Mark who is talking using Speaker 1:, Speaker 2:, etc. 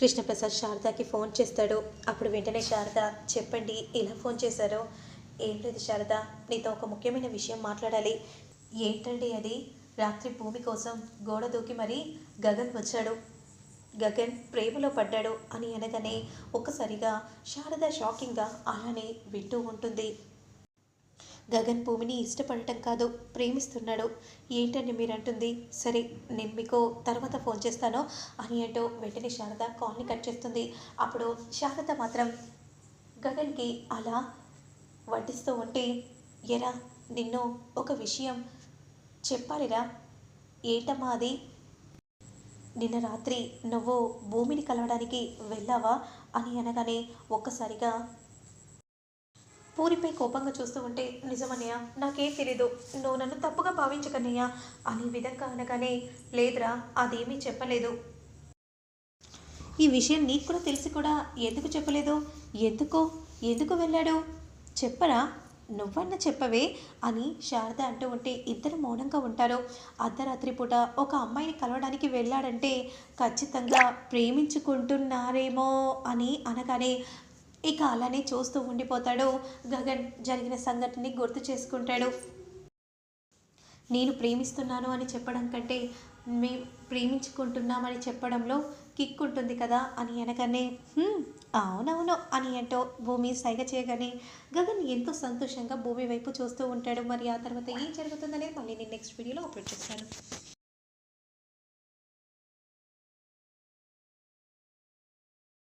Speaker 1: Krishnaprasad శారదాకి phone చేస్తాడు. అప్పుడు వెంటనే శారద చెప్పండి ఇలా ఫోన్ చేశారో? ఏం లేదు శారద నీతో ఒక ముఖ్యమైన విషయం మాట్లాడాలి. ఏంటండి అది? రాత్రి భూమి కోసం గోడ దూకి మరీ గగన్ వచ్చాడు. గగన్ ప్రేమలో పడ్డాడు అని అనగానే ఒక్కసారిగా శారద షాకింగ్గా అలానే వింటూ ఉంటుంది. గగన్ భూమిని ఇష్టపడటం కాదు ప్రేమిస్తున్నాడు. ఏంటండి మీరు అంటుంది సరే నేను మీకు తర్వాత ఫోన్ చేస్తాను అని అంటూ వెంటనే శారద కాల్ని కట్ చేస్తుంది. అప్పుడు శారద మాత్రం గగన్కి అలా వడ్డిస్తూ ఉంటే ఎరా నిన్ను ఒక విషయం చెప్పాలిరా? ఏంటమ్మా అది? నిన్న రాత్రి నువ్వు భూమిని కలవడానికి వెళ్ళావా? అని అనగానే ఒక్కసారిగా పూరిపై కోపంగా చూస్తూ ఉంటే నిజమన్నయ్య నాకేం తెలీదు. నువ్వు నన్ను తప్పుగా భావించకన్నయ్య అనే విధంగా అనగానే లేదురా అదేమీ చెప్పలేదు. ఈ విషయం నీకు కూడా తెలిసి కూడా ఎందుకు చెప్పలేదు? ఎందుకు? ఎందుకు వెళ్ళాడు? చెప్పరా? నువ్వన్న చెప్పవే అని శారద అంటూ ఉంటే ఇద్దరు మౌనంగా ఉంటారు. అర్ధరాత్రి పూట ఒక అమ్మాయిని కలవడానికి వెళ్ళాడంటే ఖచ్చితంగా ప్రేమించుకుంటున్నారేమో అని అనగానే ఇక అలానే చూస్తూ ఉండిపోతాడు. గగన్ జరిగిన సంఘటనని గుర్తు చేసుకుంటాడు. నేను ప్రేమిస్తున్నాను అని చెప్పడం కంటే మే ప్రేమించుకుంటున్నామని చెప్పడంలో కిక్ ఉంటుంది కదా అని అనగానే అవునవును అని అంటూ భూమి సైగ చేయగానే గగన్ ఎంతో సంతోషంగా భూమి వైపు చూస్తూ ఉంటాడు. మరి ఆ తర్వాత ఏం జరుగుతుందనేది మళ్ళీ నేను నెక్స్ట్ వీడియోలో అప్లోడ్ చేస్తాను.